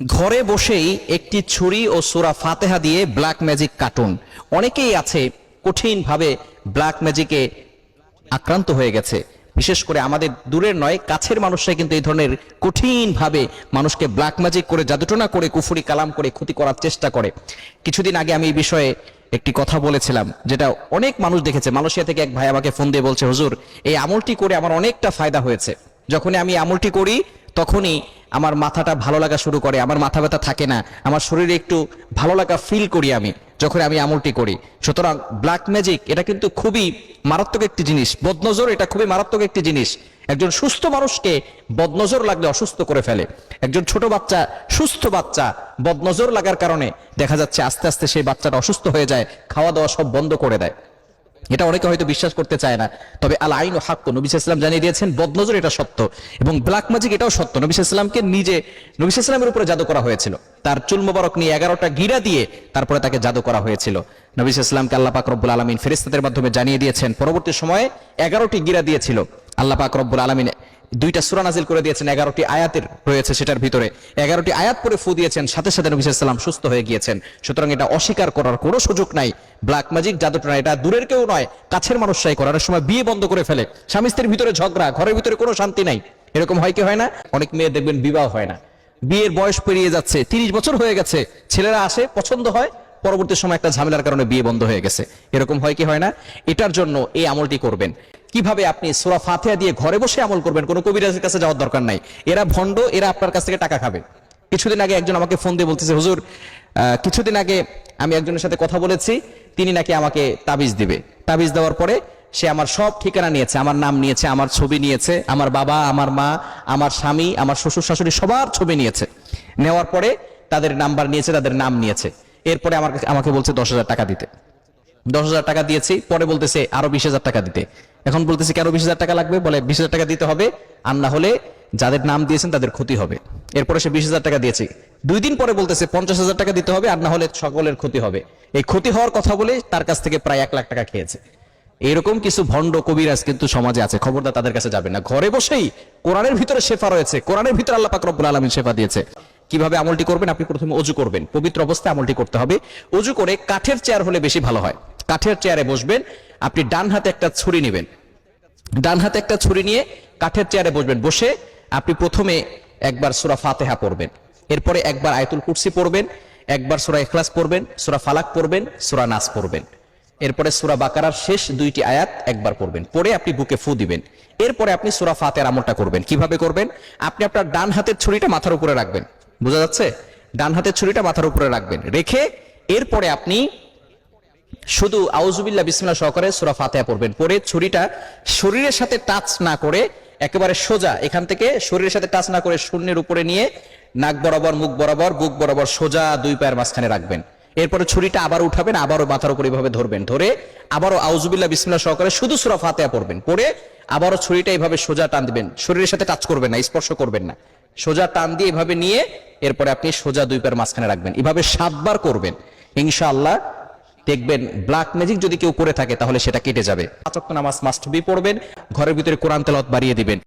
ঘরে বসেই একটি ছুরি ও সুরা ফাতেহা দিয়ে ব্ল্যাক ম্যাজিক কার্টুন অনেকেই আছে কঠিনভাবে ব্ল্যাক ম্যাজিকে আক্রান্ত হয়ে গেছে। বিশেষ করে আমাদের দূরের নয়, কাছের মানুষরা কিন্তু এই ধরনের কঠিনভাবে মানুষকে ব্ল্যাক ম্যাজিক করে জাদুটনা করে, কুফুরি কালাম করে, ক্ষতি করার চেষ্টা করে। কিছুদিন আগে আমি এই বিষয়ে একটি কথা বলেছিলাম, যেটা অনেক মানুষ দেখেছে। মালয়েশিয়া থেকে এক ভাই আমাকে ফোন দিয়ে বলছে, হুজুর, এই আমলটি করে আমার অনেকটা ফায়দা হয়েছে। যখনই আমি আমলটি করি, তখনই আমার মাথাটা ভালো লাগা শুরু করে, আমার মাথা ব্যথা থাকে না, আমার শরীরে একটু ভালো লাগা ফিল করি আমি যখন আমি আমলটি করি। সুতরাং ব্ল্যাক ম্যাজিক এটা কিন্তু খুবই মারাত্মক একটি জিনিস, বদনজর এটা খুবই মারাত্মক একটি জিনিস। একজন সুস্থ মানুষকে বদনজর লাগলে অসুস্থ করে ফেলে। একজন ছোট বাচ্চা, সুস্থ বাচ্চা, বদনজর লাগার কারণে দেখা যাচ্ছে আস্তে আস্তে সেই বাচ্চাটা অসুস্থ হয়ে যায় খাওয়া দাওয়া সব বন্ধ করে দেয়। এটা অনেকে হয়তো বিশ্বাস করতে চায় না। তবে আল আইন ও হাক্য নবী ইসলাম জানিয়ে দিয়েছেন, বদনজর এটা সত্য এবং ব্ল্যাক ম্যাজিক এটাও সত্য। নবী ইসলামকে নিজে, নবী ইসলামের উপরে জাদু করা হয়েছিল। তার চুল মোবারক নিয়ে এগারোটা গিরা দিয়ে তারপরে তাকে জাদু করা হয়েছিল। নবী ইসলামকে আল্লাহ পাক রব্বুল আলমিন ফেরিস্তাদের মাধ্যমে জানিয়ে দিয়েছেন, পরবর্তী সময়ে এগারোটি গিরা দিয়েছিল। আল্লাহ পাক রব্বুল আলমিন দুইটা সুরা নাজিল করে দিয়েছেন, এগারোটি আয়াতের রয়েছে সেটার ভিতরে। এগারোটি আয়াত পরে ফু দিয়েছেন, সাথে সাথে নবী সাল্লাম সুস্থ হয়ে গিয়েছেন। সুতরাং এটা অস্বীকার করার কোনো সুযোগ নাই। ব্ল্যাক ম্যাজিক জাদুটনা এটা দূরের কেউ নয়, কাছের মানুষরাই করার। সময় বিয়ে বন্ধ করে ফেলে। স্বামী স্ত্রীর ভিতরে ঝগড়া, ঘরের ভিতরে কোনো শান্তি নাই। এরকম হয় কি হয় না? অনেক মেয়ে দেখবেন বিবাহ হয় না। বিয়ের বয়স পেরিয়ে যাচ্ছে, তিরিশ বছর হয়ে গেছে, ছেলেরা আসে, পছন্দ হয়, পরবর্তী সময় একটা ঝামেলার কারণে বিয়ে বন্ধ হয়ে গেছে। এরকম হয় কি হয় না? এটার জন্য এই আমলটি করবেন। কীভাবে আপনি সোরা ফাতিহা দিয়ে ঘরে বসে আমল করবেন? কোনো কবিরাজের কাছে যাওয়ার দরকার নাই। এরা ভণ্ড, এরা আপনার কাছ থেকে টাকা খাবে। কিছুদিন আগে একজন আমাকে ফোন দিয়ে বলতেছে, হুজুর কিছুদিন আগে আমি একজনের সাথে কথা বলেছি, তিনি নাকি আমাকে তাবিজ দিবে। তাবিজ দেওয়ার পরে সে আমার সব ঠিকানা নিয়েছে, আমার নাম নিয়েছে, আমার ছবি নিয়েছে, আমার বাবা, আমার মা, আমার স্বামী, আমার শ্বশুর শাশুড়ি সবার ছবি নিয়েছে। নেওয়ার পরে তাদের নাম্বার নিয়েছে, তাদের নাম নিয়েছে। এরপরে আমার আমাকে বলছে দশ হাজার টাকা দিতে। দশ হাজার টাকা দিয়েছি, পরে বলতেছে আরও বিশ হাজার টাকা দিতে। এখন বলতেছে কেন বিশ হাজার টাকা লাগবে? বলে বিশ হাজার টাকা দিতে হবে, আর না হলে যাদের নাম দিয়েছেন তাদের ক্ষতি হবে। এরপরে সে বিশ হাজার টাকা দিয়েছে। দুই দিন পরে বলতেছে পঞ্চাশ হাজার টাকা দিতে হবে, আর না হলে সকলের ক্ষতি হবে। এই ক্ষতি হওয়ার কথা বলে তার কাছ থেকে প্রায় এক লাখ টাকা খেয়েছে। এরকম কিছু ভণ্ড কবিরাজ কিন্তু সমাজে আছে, খবরদার তাদের কাছে যাবে না। ঘরে বসেই কোরআনের ভিতরে শেফা রয়েছে, কোরআনের ভিতরে আল্লাহ পাক রব্বুল আলমিন শেফা দিয়েছে। কীভাবে আমলটি করবেন? আপনি প্রথমে অজু করবেন। পবিত্র অবস্থায় আমলটি করতে হবে। অজু করে কাঠের চেয়ার হলে বেশি ভালো হয়। কাঠের চেয়ারে বসবেন, আপনি ডান হাতে একটা ছুরি নেবেন। ডান হাতে একটা ছুরি নিয়ে কাঠের চেয়ারে বসবেন। বসে আপনি প্রথমে একবার সুরা ফাতেহা পড়বেন। এরপরে একবার আয়তুল কুরসি পড়বেন, একবার সুরা ইখলাস পড়বেন, সুরা ফালাক পড়বেন, সুরা নাস পড়বেন। এরপরে সুরা বাকারার শেষ দুইটি আয়াত একবার পড়বেন। পরে আপনি বুকে ফু দিবেন। এরপরে আপনি সুরা ফাতের আমলটা করবেন। কীভাবে করবেন? আপনি আপনার ডান হাতের ছুরিটা মাথার উপরে রাখবেন। বোঝা যাচ্ছে? ডান হাতের ছুরিটা মাথার উপরে রাখবেন। রেখে এরপরে আপনি শুধু আউজুবিল্লাহ বিসমিল্লাহ সহকারে সুরা ফাতেহা পড়বেন। পরে ছুরিটা শরীরের সাথে টাচ না করে একেবারে সোজা, এখান থেকে শরীরের সাথে টাচ না করে শূন্যের উপরে নিয়ে নাক বরাবর, মুখ বরাবর, বুক বরাবর সোজা দুই পায়ের মাঝখানে রাখবেন। এরপরে ছুরিটা আবার উঠাবেন, আবারও মাথার উপর এইভাবে ধরবেন, ধরে আবারও আউজুবিল্লাহ বিসমিল্লাহ সহকারে শুধু সুরা ফাতেহা পড়বেন। পরে আবারও ছুরিটা এইভাবে সোজা টান দিবেন। শরীরের সাথে টাচ করবেন না, স্পর্শ করবেন না। সোজা টান দিয়ে এভাবে নিয়ে এরপরে আপনি সোজা দুই পায়ের মাঝখানে রাখবেন। এভাবে সাতবার করবেন। ইনশাআল্লাহ দেখবেন ব্ল্যাক ম্যাজিক যদি কেউ করে থাকে তাহলে সেটা কেটে যাবে। পাঁচক্ত নামাজ মাস্ট বি পড়বেন, ঘরের ভিতরে কোরআন তেলত বাড়িয়ে দিবেন।